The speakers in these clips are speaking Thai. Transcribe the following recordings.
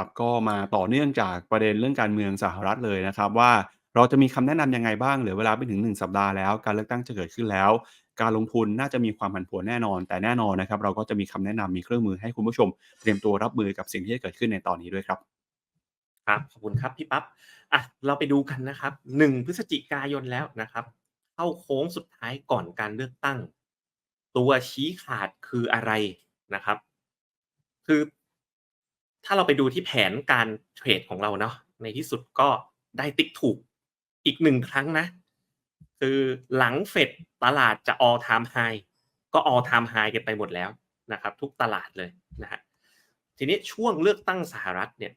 ครับก็มาต่อเนื่องจากประเด็นเรื่องการเมืองสหรัฐเลยนะครับว่าเราจะมีคำแนะนำยังไงบ้างเหลือเวลาไม่ถึง 1 สัปดาห์แล้ว การเลือกตั้งจะเกิดขึ้นแล้ว การลงทุนน่าจะมีความผันผวนแน่นอน แต่แน่นอนนะครับ เราก็จะมีคำแนะนำมีเครื่องมือให้คุณผู้ชม เตรียมตัวรับมือกับสิ่งที่จะเกิดขึ้นในตอนนี้ด้วยครับครับขอบคุณครับพี่ปั๊บอะเราไปดูกันนะครับ1พฤศจิกายนแล้วนะครับ เข้าโค้งสุดท้ายก่อนการเลือกตั้ง ตัวชี้ขาดคืออะไรนะครับ คือ ถ้าเราไปดูที่แผนการเทรดของเราเนาะในที่สุดก็ได้ติ๊กถูกอีกหนึ่งครั้งนะ คือหลังเฟดตลาดจะ all time high ก็ all time high กันไปหมดแล้วนะครับ ทุกตลาดเลยนะฮะทีนี้ช่วงเลือกตั้งสหรัฐเนี่ย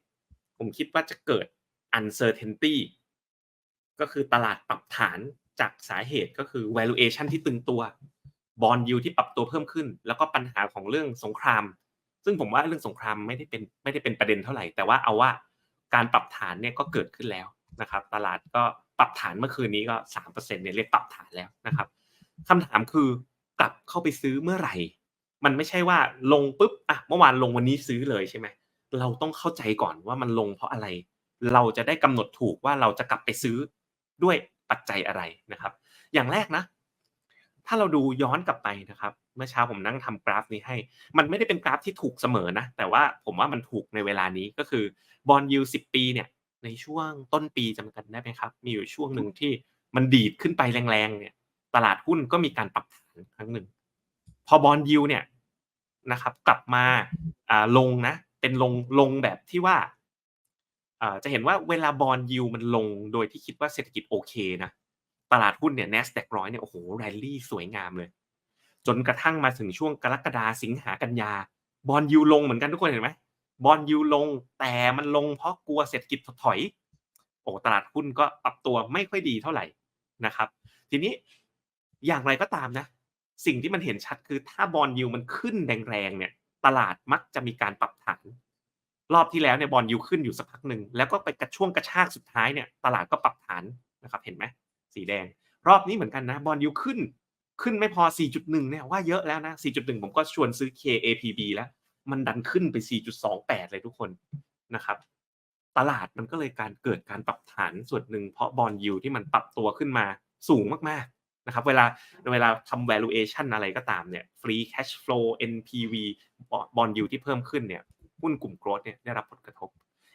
ผมคิดว่าจะเกิด uncertainty ก็คือตลาดปรับฐานจากสาเหตุก็คือ valuation ที่ตึงตัว บอลยูที่ปรับตัวเพิ่มขึ้น แล้วก็ปัญหาของเรื่องสงคราม ซึ่งผมว่าเรื่องสงครามไม่ได้เป็นไม่ได้เป็นประเด็นเท่าไหร่ แต่ว่าเอาว่าการปรับฐานเนี่ยก็เกิดขึ้นแล้วนะครับ ตลาดก็ปรับฐานเมื่อคืนนี้ก็สามเปอร์เซ็นเนี่ยเรียกปรับฐานแล้วนะครับคำถามคือกลับเข้าไปซื้อเมื่อไหร่ มันไม่ใช่ว่าลงปุ๊บอะเมื่อวานลงวันนี้ซื้อเลยใช่ไหมเราต้องเข้าใจก่อนว่ามันลงเพราะอะไร เราจะได้กำหนดถูกว่าเราจะกลับไปซื้อด้วยปัจจัยอะไรนะครับ อย่างแรกนะ ถ้าเราดูย้อนกลับไปนะครับ เมื่อเช้าผมนั่งทำกราฟนี้ให้ มันไม่ได้เป็นกราฟที่ถูกเสมอนะ แต่ว่าผมว่ามันถูกในเวลานี้ก็คือบอลยูสิบปีเนี่ย ในช่วงต้นปีจำกันได้ไหมครับ มีอยู่ช่วงหนึ่งที่มันดีดขึ้นไปแรงๆเนี่ย ตลาดหุ้นก็มีการปรับฐานครั้งหนึ่ง พอบอลยูเนี่ยนะครับ กลับมาอ่าลงนะ เป็นลงลงแบบที่ว่าจะเห็นว่าเวลาบอลยูมันลงโดยที่คิดว่าเศรษฐกิจโอเคนะ ตลาดหุ้นเนี่ย NASDAQ ร้อยเนี่ยโอ้โหแรลลี่สวยงามเลย จนกระทั่งมาถึงช่วงกรกฎาสิงหากันยา บอลยูลงเหมือนกันทุกคนเห็นไหมบอลยูลงแต่มันลงเพราะกลัวเศรษฐกิจถดถอย โอ้ตลาดหุ้นก็ปรับตัวไม่ค่อยดีเท่าไหร่นะครับ ทีนี้อย่างไรก็ตามนะ สิ่งที่มันเห็นชัดคือถ้าบอลยูมันขึ้นแรงๆเนี่ย ตลาดมักจะมีการปรับฐาน รอบที่แล้วเนี่ยบอลยูขึ้นอยู่สักพักหนึ่งแล้วก็ไปกระช่วงกระชากสุดท้ายเนี่ย ตลาดก็ปรับฐานนะครับ เห็นไหม สีแดง รอบนี้เหมือนกันนะบอลยูขึ้นขึ้นไม่พอ 4.1 เนี่ยว่าเยอะแล้วนะ 4.1 ผมก็ชวนซื้อ KAPB แล้ว มันดันขึ้นไป 4.28 เลยทุกคนนะครับ ตลาดมันก็เลยการเกิดการปรับฐานส่วนหนึ่งเพราะบอลยูที่มันปรับตัวขึ้นมาสูงมากๆนะครับ เวลาเวลาทำ valuation อะไรก็ตามเนี่ย free cash flow NPV บอลยูที่เพิ่มขึ้นเนี่ยหุ้นกลุ่มโกลด์เนี่ยได้รับผลกระทบ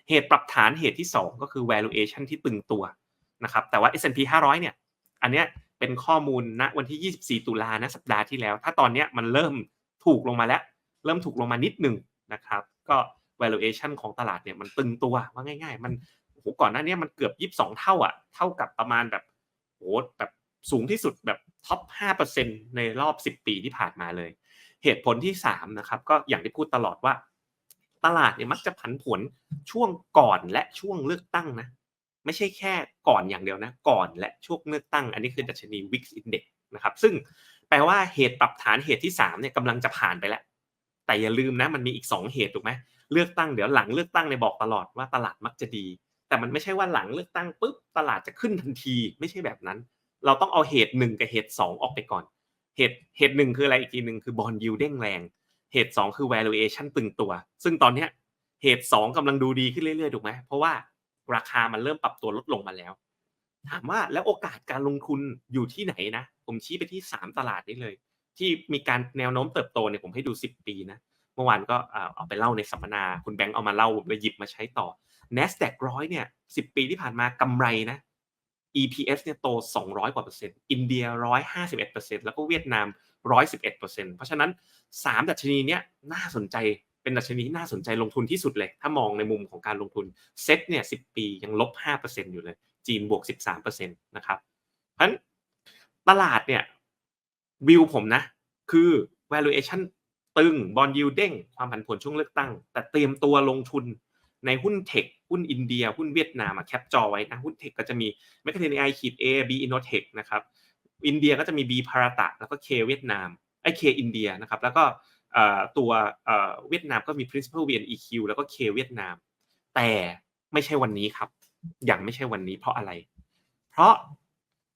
เหตุปรับฐานเหตุที่ 2 ก็คือ valuation ที่ตึงตัว นะครับแต่ว่า S&P 500 เนี่ยอันเนี้ยเป็นข้อมูลณวันที่ 24 ตุลานะสัปดาห์ที่แล้ว ถ้าตอนเนี้ยมันเริ่มถูกลงมาแล้ว เริ่มถูกลงมานิดหนึ่งนะครับก็ valuation ของตลาดเนี่ยมันตึงตัวว่าง่าย ๆ มันโอ้โหก่อนหน้านี้มันเกือบ 22 เท่าอะเท่ากับประมาณแบบโอ้แบบสูงที่สุดแบบท็อป 5%ในรอบ 10 ปีที่ผ่านมาเลย เหตุผลที่ 3 นะครับ ก็อย่างที่พูดตลอดว่า ตลาดเนี่ยมักจะผันผวนช่วงก่อนและช่วงเลือกตั้งนะ ไม่ใช่แค่ก่อนอย่างเดียวนะ ก่อนและช่วงเลือกตั้ง อันนี้คือดัชนี Wix Index นะครับ ซึ่งแปลว่าเหตุปรับฐานเหตุที่3เนี่ยกำลังจะผ่านไปแล้ว แต่อย่าลืมนะมันมีอีก 2 เหตุถูกไหมเลือกตั้งเดี๋ยวหลังเลือกตั้งในบอกตลอดว่าตลาดมักจะดี แต่มันไม่ใช่ว่าหลังเลือกตั้งปุ๊บตลาดจะขึ้นทันที ไม่ใช่แบบนั้น เราต้องเอาเหตุหนึ่งกับเหตุ 2 ออกไปก่อน เหตุเหตุหนึ่งคืออะไรอีกทีหนึ่งคือบอลยูเด้งแรง เหตุ 2 คือ valuation ตึงตัว ซึ่งตอนนี้เหตุ 2กำลังดูดีขึ้นเรื่อยๆถูกไหมเพราะว่า ราคามันเริ่มปรับตัวลดลงมาแล้ว ถามว่าแล้วโอกาสการลงทุนอยู่ที่ไหนนะ ผมชี้ไปที่3ตลาดนี้เลย ที่มีการแนวโน้มเติบโตเนี่ยผมให้ดู 10 ปีนะเมื่อวานก็เอาไปเล่าในสัมมนา คุณแบงค์เอามาเล่าผมเลยหยิบมาใช้ต่อ NASDAQ ร้อยเนี่ย10ปีที่ผ่านมากำไรนะ EPS เนี่ยโต 200 กว่าเปอร์เซ็นต์ อินเดีย 151เปอร์เซ็นต์แล้วก็เวียดนาม 111เปอร์เซ็นต์เพราะฉะนั้น 3 ดัชนีเนี้ยน่าสนใจ เป็นดัชนีที่น่าสนใจลงทุนที่สุดเลย ถ้ามองในมุมของการลงทุนเซ็ตเนี่ยสิปียังลบ 5%อยู่เลย จีนบวก 13%นะครับเพราะฉะนั้นตลาดเนี่ยวิวผมนะ คือ valuation ตึงบอลยูเด้งความผันผวนช่วงเลือกตั้ง แต่เตรียมตัวลงทุนในหุ้นเทคหุ้นอินเดีย หุ้นเวียดนามแคปจอไว้นะ หุ้นเทคก็จะมีแมคคาเทนไอขีดเอบีอินโนเทคนะครับอินเดียก็จะมีบีพาราตะแล้วก็เคเวียดนามไอเคอินเดียนะครับแล้วก็ ตัวเวียดนามก็มี principal VNEQ แล้วก็ K เวียดนาม แต่ไม่ใช่วันนี้ครับอย่างไม่ใช่วันนี้เพราะอะไร เพราะ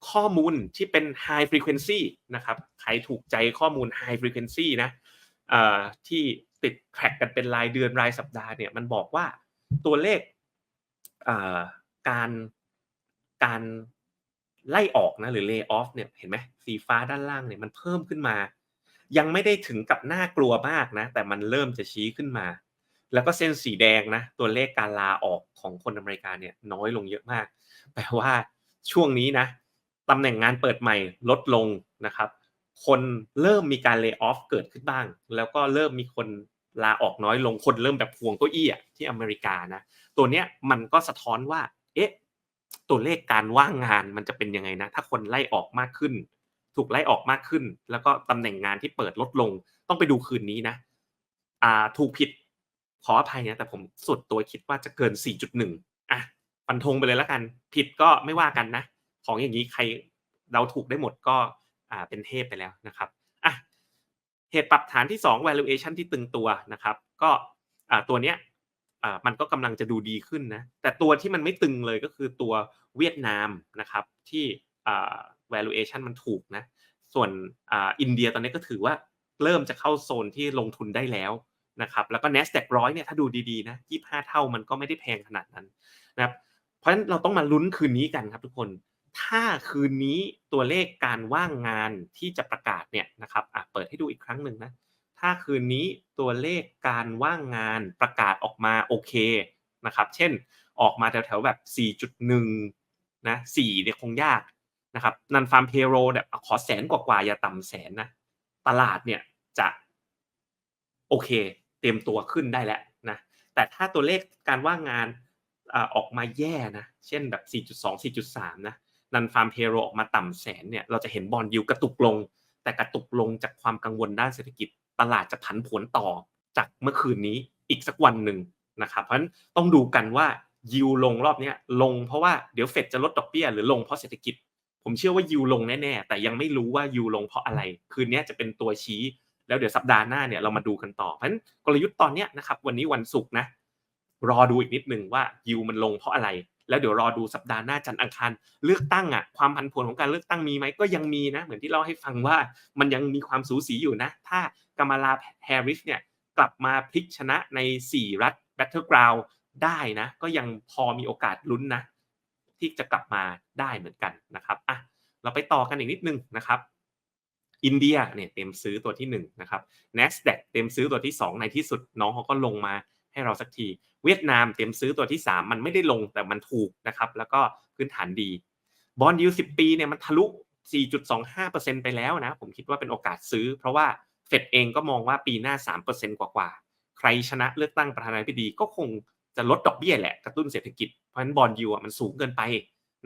ข้อมูลที่เป็น high frequency นะครับ ใครถูกใจข้อมูล high frequency นะที่ติดแทร็กกันเป็นรายเดือนรายสัปดาห์เนี่ยมันบอกว่าตัวเลขการการไล่ออกนะหรือ lay off เนี่ยเห็นไหมสีฟ้าด้านล่างเนี่ยมันเพิ่มขึ้นมา ยังไม่ได้ถึงกับน่ากลัวมากนะ แต่มันเริ่มจะชี้ขึ้นมา แล้วก็เส้นสีแดงนะ ตัวเลขการลาออกของคนอเมริกาเนี่ยน้อยลงเยอะมาก แปลว่าช่วงนี้นะตำแหน่งงานเปิดใหม่ลดลงนะครับ คนเริ่มมีการ lay off เกิดขึ้นบ้าง แล้วก็เริ่มมีคนลาออกน้อยลง คนเริ่มแบบห่วงเก้าอี้อะที่อเมริกานะ ตัวเนี้ยมันก็สะท้อนว่า เอ๊ะ ตัวเลขการว่างงานมันจะเป็นยังไงนะ ถ้าคนไล่ออกมากขึ้น ถูกไล่ออกมากขึ้น แล้วก็ตำแหน่งงานที่เปิดลดลง ต้องไปดูคืนนี้นะ อ่า ถูกผิด ขออภัยนะแต่ผมสุดตัวคิดว่าจะเกิน 4.1 อะฟันธงไปเลยแล้วกัน ผิดก็ไม่ว่ากันนะ ของอย่างนี้ใครเราถูกได้หมดก็อ่าเป็นเทพไปแล้วนะครับอะเหตุปรับฐานที่ 2 valuation ที่ตึงตัวนะครับ ก็อ่าตัวเนี้ยอ่ามันก็กำลังจะดูดีขึ้นนะแต่ตัวที่มันไม่ตึงเลยก็คือตัวเวียดนามนะครับที่อ่า valuation มันถูกนะ ส่วนออินเดียตอนนี้ก็ถือว่าเริ่มจะเข้าโซนที่ลงทุนได้แล้วนะครับแล้วก็ NASDAQ 100เนี่ยถ้าดูดีๆนะ25 เท่ามันก็ไม่ได้แพงขนาดนั้นนะครับเพราะฉะนั้นเราต้องมาลุ้นคืนนี้กันครับทุกคน ถ้าคืนนี้ตัวเลขการว่างงานที่จะประกาศเนี่ยนะครับอะเปิดให้ดูอีกครั้งหนึ่งนะถ้าคืนนี้ตัวเลขการว่างงานประกาศออกมาโอเคนะครับเช่นออกมาแถวๆแบบ 4.1นะ4เนี่ยคงยาก นะครับนันฟาร์มเพโรเนี่ยขอแสนกว่าๆอย่าต่ำแสนนะตลาดเนี่ยจะโอเค เตรียมตัวขึ้นได้แล้วนะแต่ถ้าตัวเลขการว่างงานออกมาแย่นะเช่นแบบ 4.2 4.3 นะนันฟาร์มเพโรออกมาต่ำแสนเนี่ยเราจะเห็นบอลยูกระตุกลง แต่กระตุกลงจากความกังวลด้านเศรษฐกิจ ตลาดจะผันผวนต่อจากเมื่อคืนนี้อีกสักวันหนึ่งนะครับเพราะฉะนั้นต้องดูกันว่ายิวลงรอบนี้ลงเพราะว่าเดี๋ยวเฟดจะลดดอกเบี้ยหรือลงเพราะเศรษฐกิจ ผมเชื่อว่ายิวลงแน่ๆ แต่ยังไม่รู้ว่ายิวลงเพราะอะไร คืนนี้จะเป็นตัวชี้ แล้วเดี๋ยวสัปดาห์หน้าเนี่ยเรามาดูกันต่อ เพราะฉะนั้นกลยุทธ์ตอนเนี้ยนะครับวันนี้วันศุกร์นะรอดูอีกนิดนึงว่ายิวมันลงเพราะอะไร แล้วเดี๋ยวรอดูสัปดาห์หน้าจันทร์อังคารเลือกตั้งอะความผันผวนของการเลือกตั้งมีไหมก็ยังมีนะ เหมือนที่เล่าให้ฟังว่ามันยังมีความสูสีอยู่นะ ถ้ากามาลาแฮร์ริสเนี่ยกลับมาพลิกชนะใน 4 รัฐ Battleground ได้นะ ก็ยังพอมีโอกาสลุ้นนะ ที่จะกลับมาได้เหมือนกันนะครับอะเราไปต่อกันอีกนิดนึงนะครับอินเดียเนี่ยเต็มซื้อตัวที่1นะครับ NASDAQ เต็มซื้อตัวที่ 2 ในที่สุดน้องเขาก็ลงมาให้เราสักที เวียดนามเต็มซื้อตัวที่ 3 มันไม่ได้ลงแต่มันถูกนะครับแล้วก็พื้นฐานดีบอลยู10ปีเนี่ยมันทะลุ 4.25%ไปแล้วนะ ผมคิดว่าเป็นโอกาสซื้อ เพราะว่าเฟดเองก็มองว่าปีหน้า 3%กว่าๆใครชนะเลือกตั้งประธานาธิบดีก็คง จะลดดอกเบี้ยแหละกระตุ้นเศรษฐกิจเพราะฉะนั้นบอลยูอะมันสูงเกินไป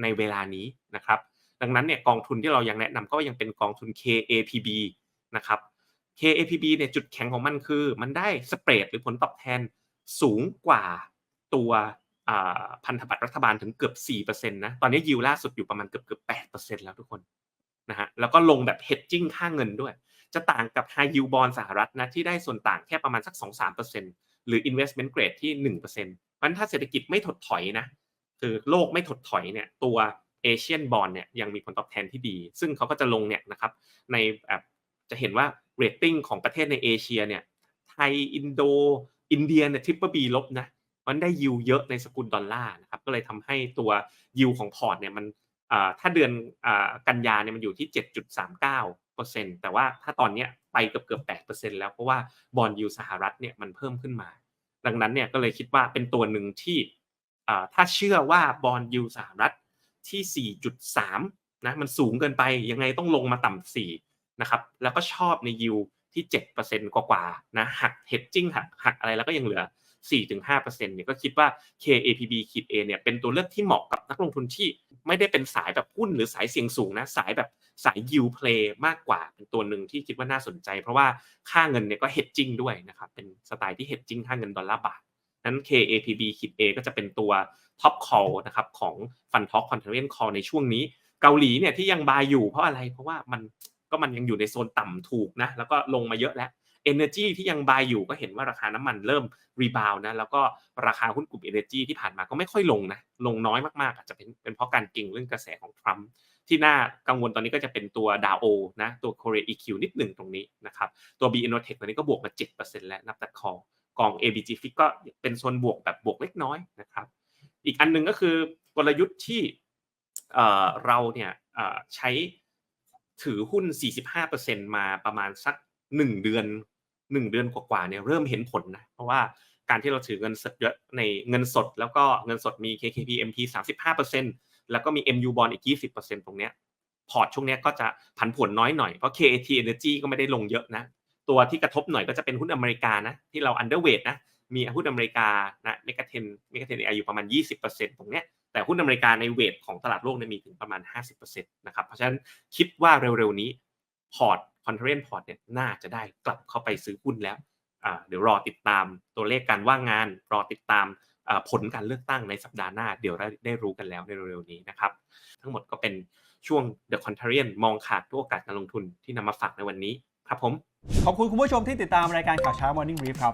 ในเวลานี้นะครับ ดังนั้นเนี่ยกองทุนที่เรายังแนะนำก็ยังเป็นกองทุน KAPB นะครับ KAPB เนี่ยจุดแข็งของมันคือ มันได้สเปรดหรือผลตอบแทนสูงกว่าตัวพันธบัตรรัฐบาลถึงเกือบ4%นะตอนนี้ยิวล่าสุดอยู่ประมาณเกือบเกือบ8%แล้วทุกคนนะฮะแล้วก็ลงแบบ hedging ค่าเงินด้วย จะต่างกับ high yield bond สหรัฐนะที่ได้ส่วนต่างแค่ประมาณสัก 2-3% หรือ investment grade ที่ 1%เพราะฉะนั้นถ้าเศรษฐกิจไม่ถดถอยนะ คือโลกไม่ถดถอยเนี่ยตัวเอเชียนบอลเนี่ยยังมีผลตอบแทนที่ดี ซึ่งเขาก็จะลงเนี่ยนะครับในแบบจะเห็นว่าเรตติ้งของประเทศในเอเชียเนี่ยไทยอินโดอินเดียเนี่ยทริปเปอร์บีลบนะมันได้ยิวเยอะในสกุลดอลลาร์นะครับก็เลยทำให้ตัวยิวของพอร์ตเนี่ยมันถ้าเดือนกันยาเนี่ยมันอยู่ที่ 7.39 แต่ว่าถ้าตอนนี้ไปเกือบเกือบ8%แล้วเพราะว่าบอลยูสหรัฐเนี่ยมันเพิ่มขึ้นมา ดังนั้นเนี่ยก็เลยคิดว่าเป็นตัวหนึ่งที่ถ้าเชื่อว่าบอลยูสหรัฐที่ 4.3นะมันสูงเกินไปยังไงต้องลงมาต่ำ4นะครับแล้วก็ชอบในยิวที่ 7%กว่าๆนะหัก hedging หักหักอะไรแล้วก็ยังเหลือ 4-5%เนี่ยก็คิดว่า KAPB ขีด A เนี่ยเป็นตัวเลือกที่เหมาะกับนักลงทุนที่ไม่ได้เป็นสายแบบหุ้นหรือสายเสี่ยงสูงนะสายแบบสาย yield play มากกว่าเป็นตัวหนึ่งที่คิดว่าน่าสนใจ เพราะว่าค่าเงินเนี่ยก็ hedging ด้วยนะครับเป็นสไตล์ที่ hedging ค่าเงินดอลลาร์บาทนั้น KAPB ขีด A ก็จะเป็นตัว top call นะครับของ Fund Talk Contrarian Call ในช่วงนี้ เกาหลีเนี่ยที่ยังบายอยู่เพราะอะไรเพราะว่ามันก็มันยังอยู่ในโซนต่ำถูกนะแล้วก็ลงมาเยอะแล้ว Energy ที่ยังบายอยู่ก็เห็นว่าราคาน้ำมันเริ่มรีบาวนะแล้วก็ราคาหุ้นกลุ่ม Energy ที่ผ่านมาก็ไม่ค่อยลงนะลงน้อยมากๆ อาจจะเป็นเป็นเพราะการเก่งเรื่องกระแสของทรัมป์ที่น่ากังวลตอนนี้ก็จะเป็นตัวดาวโอนะตัว Korea EQ นิดหนึ่งตรงนี้นะครับตัว B Innotech ตอนนี้ก็บวกมา 7%แล้วนับแต่คอกอง ABG Fix ก็เป็นโซนบวกแบบบวกเล็กน้อยนะครับ อีกอันหนึ่งก็คือกลยุทธ์ที่เอ่อเราเนี่ยเอ่อใช้ถือหุ้น 45%มาประมาณสัก 1 เดือน 1เดือนกว่าๆเนี่ยเริ่มเห็นผลนะ เพราะว่าการที่เราถือเงินสดเยอะในเงินสด แล้วก็เงินสดมี KKP MT 35%แล้วก็มี MU Bond อีก 20%ตรงเนี้ยพอร์ตช่วงเนี้ยก็จะผันผวนน้อยหน่อย เพราะ KAT Energy ก็ไม่ได้ลงเยอะนะ ตัวที่กระทบหน่อยก็จะเป็นหุ้นอเมริกานะ ที่เรา underweight นะ มีหุ้นอเมริกานะเมกะเทนเมกะเทนอยู่ประมาณ 20%ตรงเนี้ยแต่หุ้นอเมริกาในเวทของตลาดโลกเนี่ยมีถึงประมาณ 50%นะครับเพราะฉะนั้นคิดว่าเร็วๆนี้พอร์ต คอนเทนพอร์ตเนี่ยน่าจะได้กลับเข้าไปซื้อหุ้นแล้วเดี๋ยวรอติดตามตัวเลขการว่างงาน รอติดตามผลการเลือกตั้งในสัปดาห์หน้า เดี๋ยวได้ได้รู้กันแล้วในเร็วๆนี้นะครับ ทั้งหมดก็เป็นช่วง The Contrarian มองขาดทุกโอกาสการลงทุนที่นำมาฝากในวันนี้ครับผม ขอบคุณคุณผู้ชมที่ติดตามรายการข่าวเช้า Morning Brief ครับ